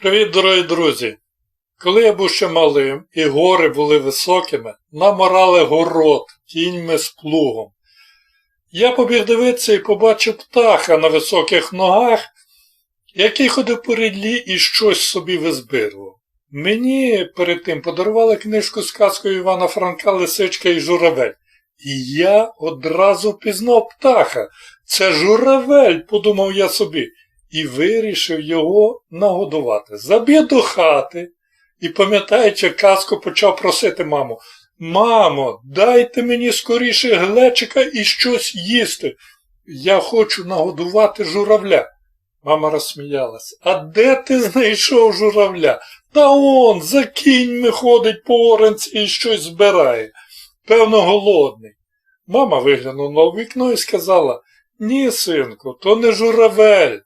Привіт, дорогі друзі! Коли я був ще малим і гори були високими, нам орали город кіньми з плугом. Я побіг дивитися і побачив птаха на високих ногах, який ходив по рідлі і щось собі визбирував. Мені перед тим подарували книжку з казкою Івана Франка Лисичка і Журавель. І я одразу пізнав птаха. Це журавель, подумав я собі і вирішив його нагодувати. Забіг до хати і, пам'ятаючи казку, почав просити маму. Мамо, дайте мені скоріше глечика і щось їсти. Я хочу нагодувати журавля. Мама розсміялась. А де ти знайшов журавля? Та он за кіньми ходить по оранці і щось збирає. Певно, голодний. Мама виглянула у вікно і сказала Ні, синку, то не журавель,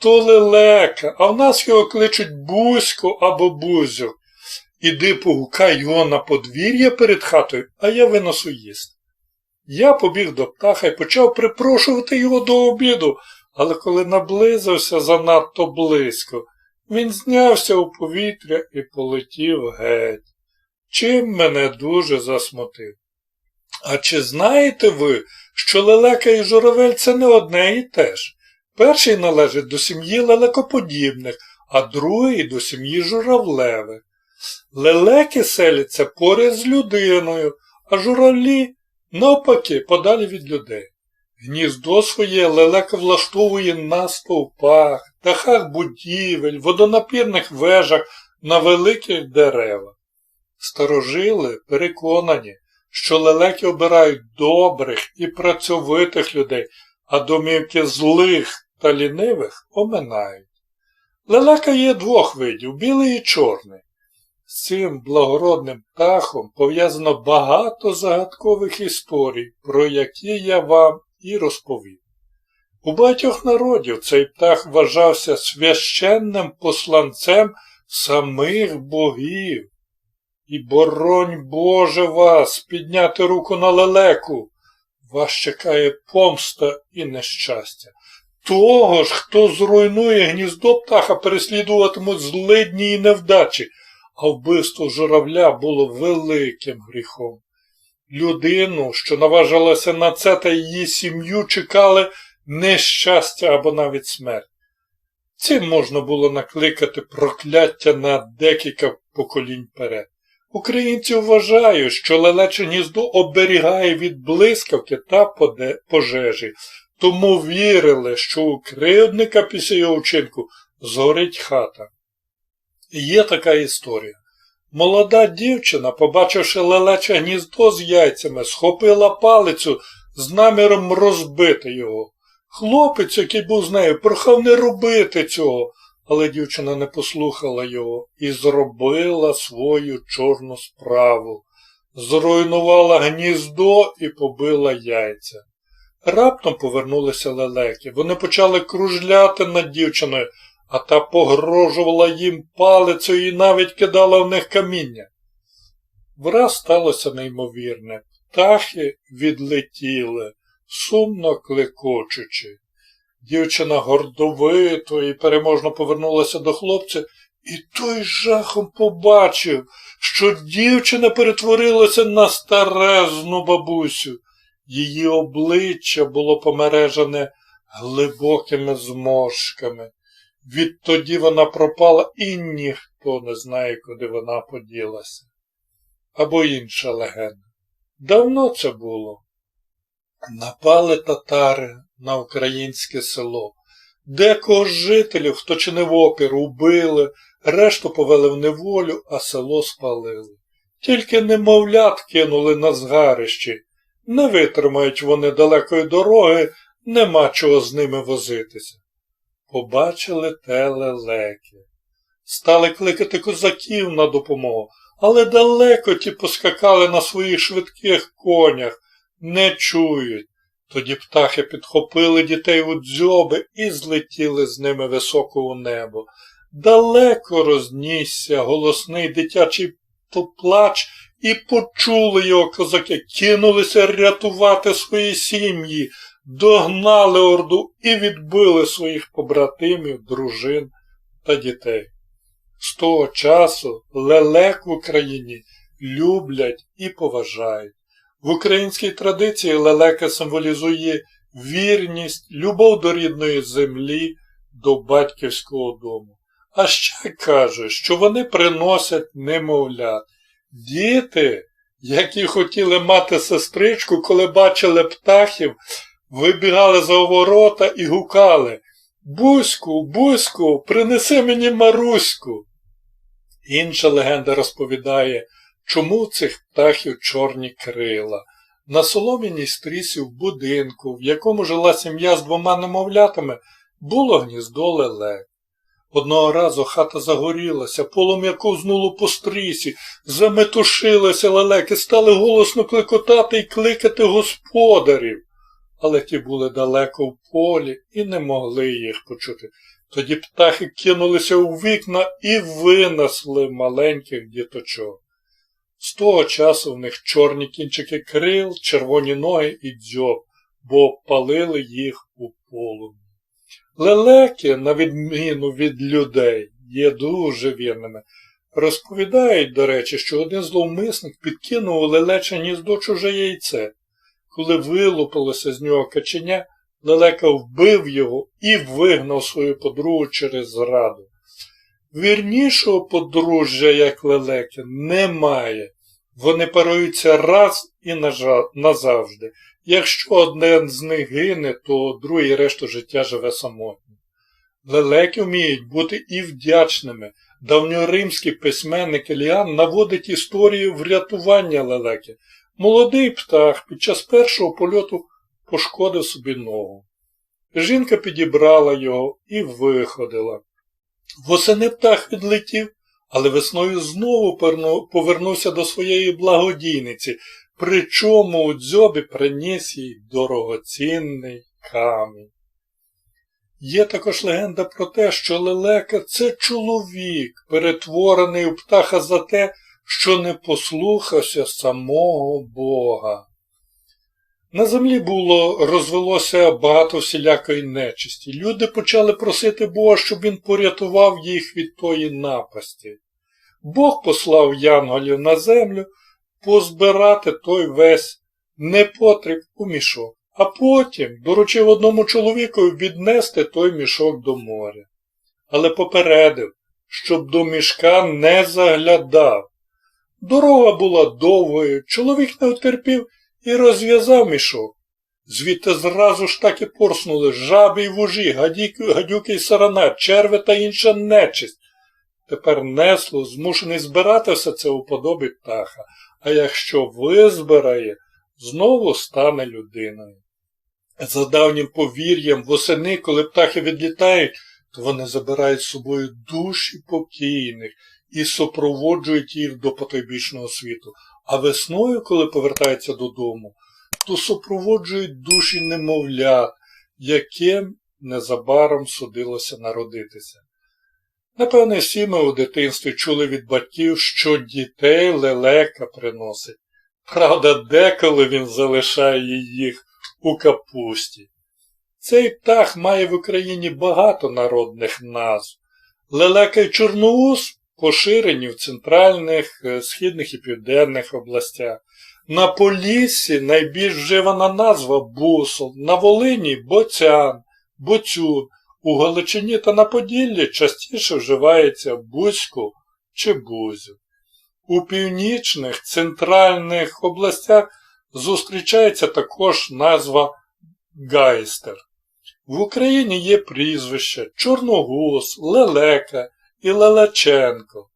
то лелека, а в нас його кличуть Бузько або Бузю. Іди погукай його на подвір'я перед хатою, а я виносу їсти. Я побіг до птаха і почав припрошувати його до обіду, але коли наблизився занадто близько, він знявся у повітря і полетів геть. Чим мене дуже засмутив. А чи знаєте ви, що лелека і журавель це не одне і те ж? Перший належить до сім'ї лелекоподібних, а другий до сім'ї журавлевих. Лелеки селяться поряд з людиною, а журавлі, навпаки, подалі від людей. Гніздо своє лелека влаштовує на стовпах, дахах будівель, водонапірних вежах на великих деревах. Старожили переконані, що лелеки обирають добрих і працьовитих людей, а домівки злих та лінивих оминають. Лелека є двох видів білий і чорний. З цим благородним птахом пов'язано багато загадкових історій, про які я вам і розповім. У багатьох народів цей птах вважався священним посланцем самих богів. І боронь Боже вас підняти руку на лелеку. Вас чекає помста і нещастя. Того ж, хто зруйнує гніздо птаха, переслідуватимуть злидні і невдачі, а вбивство журавля було великим гріхом. Людину, що наважилася на це та її сім'ю, чекали нещастя або навіть смерть. Цим можна було накликати прокляття на декілька поколінь перед. Українці вважають, що лелече гніздо оберігає від блискавки та пожежі, тому вірили, що у кривдника після його вчинку згорить хата. І є така історія. Молода дівчина, побачивши лелече гніздо з яйцями, схопила палицю з наміром розбити його. Хлопець, який був з нею, прохав не робити цього, але дівчина не послухала його і зробила свою чорну справу. Зруйнувала гніздо і побила яйця. Раптом повернулися лелеки. Вони почали кружляти над дівчиною, а та погрожувала їм палицею і навіть кидала в них каміння. Враз сталося неймовірне. Птахи відлетіли, сумно клекочучи. Дівчина гордовито і переможно повернулася до хлопця, і той жахом побачив, що дівчина перетворилася на старезну бабусю. Її обличчя було помережене глибокими зморшками. Відтоді вона пропала і ніхто не знає, куди вона поділася. Або інша легенда. Давно це було. Напали татари на українське село. Декого з жителів, хто чинив опір, убили, решту повели в неволю, а село спалили. Тільки немовлят кинули на згарищі. Не витримають вони далекої дороги, нема чого з ними возитися. Побачили те. Стали кликати козаків на допомогу, але далеко ті поскакали на своїх швидких конях, не чують. Тоді птахи підхопили дітей у дзьоби і злетіли з ними високо у небо. Далеко рознісся голосний дитячий плач, і почули його козаки, кинулися рятувати свої сім'ї, догнали орду і відбили своїх побратимів, дружин та дітей. З того часу лелек в Україні люблять і поважають. В українській традиції лелека символізує вірність, любов до рідної землі, до батьківського дому. А ще каже, що вони приносять немовлят. Діти, які хотіли мати сестричку, коли бачили птахів, вибігали за ворота і гукали Буську, Буську, принеси мені Маруську. Інша легенда розповідає, чому цих птахів чорні крила. На солом'яній стрісі в будинку, в якому жила сім'я з двома немовлятами, було гніздо лелек. Одного разу хата загорілася, полум'я ковзнуло по стрісі, заметушилися лелеки, стали голосно кликотати і кликати господарів. Але ті були далеко в полі і не могли їх почути. Тоді птахи кинулися у вікна і винесли маленьких діточок. З того часу в них чорні кінчики крил, червоні ноги і дзьоб, бо палили їх у полум'ї. Лелеки, на відміну від людей, є дуже вірними. Розповідають, до речі, що один зловмисник підкинув у лелече гніздо чуже яйце. Коли вилупилося з нього каченя, лелека вбив його і вигнав свою подругу через зраду. Вірнішого подружжя, як лелеки, немає. Вони паруються раз і назавжди. Якщо один з них гине, то другий решту життя живе самотньо. Лелеки вміють бути і вдячними. Давньоримський письменник Еліан наводить історію врятування лелеки. Молодий птах під час першого польоту пошкодив собі ногу. Жінка підібрала його і виходила. Восени птах відлетів, але весною знову повернувся до своєї благодійниці, причому у дзьобі приніс їй дорогоцінний камінь. Є також легенда про те, що лелека це чоловік, перетворений у птаха за те, що не послухався самого Бога. На землі було розвелося багато всілякої нечисті. Люди почали просити Бога, щоб він порятував їх від тої напасті. Бог послав янголів на землю позбирати той весь непотріб у мішок, а потім доручив одному чоловікові віднести той мішок до моря. Але попередив, щоб до мішка не заглядав. Дорога була довгою, чоловік не втерпів і розв'язав мішок. Звідти зразу ж так і порснули жаби й вужі, гадюки, й сарана, черви та інша нечисть. Тепер несло змушений збирати все це у подобі птаха, а якщо визбирає, знову стане людиною. За давнім повір'ям, восени, коли птахи відлітають, то вони забирають з собою душі покійних і супроводжують їх до потойбічного світу. А весною, коли повертаються додому, то супроводжують душі немовлят, яким незабаром судилося народитися. Напевне, всі ми у дитинстві чули від батьків, що дітей лелека приносить. Правда, деколи він залишає їх у капусті. Цей птах має в Україні багато народних назв. Лелека й чорноус поширені в центральних, е, східних і південних областях. На Поліссі найбільш вживана назва бусол, на Волині боцян, боцюн, у Галичині та на Поділлі частіше вживається бузьку чи бузю. У північних центральних областях зустрічається також назва гайстер. В Україні є прізвища Чорногуз, Лелека і Лелеченко.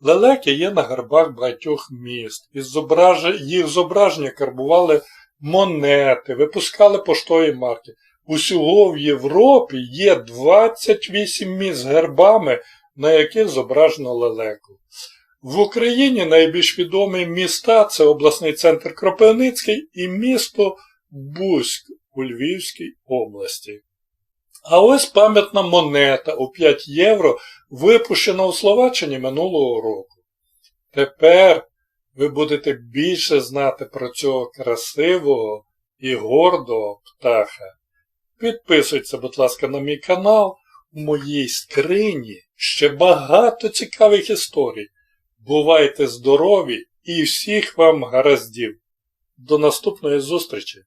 Лелеки є на гербах багатьох міст. Їх зображення карбували монети, випускали поштові марки. Усього в Європі є 28 міст з гербами, на яких зображено лелеку. В Україні найбільш відомі міста це обласний центр Кропивницький і місто Бузьк у Львівській області. А ось пам'ятна монета у 5 євро, випущена у Словаччині минулого року. Тепер ви будете більше знати про цього красивого і гордого птаха. Підписуйтеся, будь ласка, на мій канал. У моїй скрині ще багато цікавих історій. Бувайте здорові і всіх вам гараздів. До наступної зустрічі!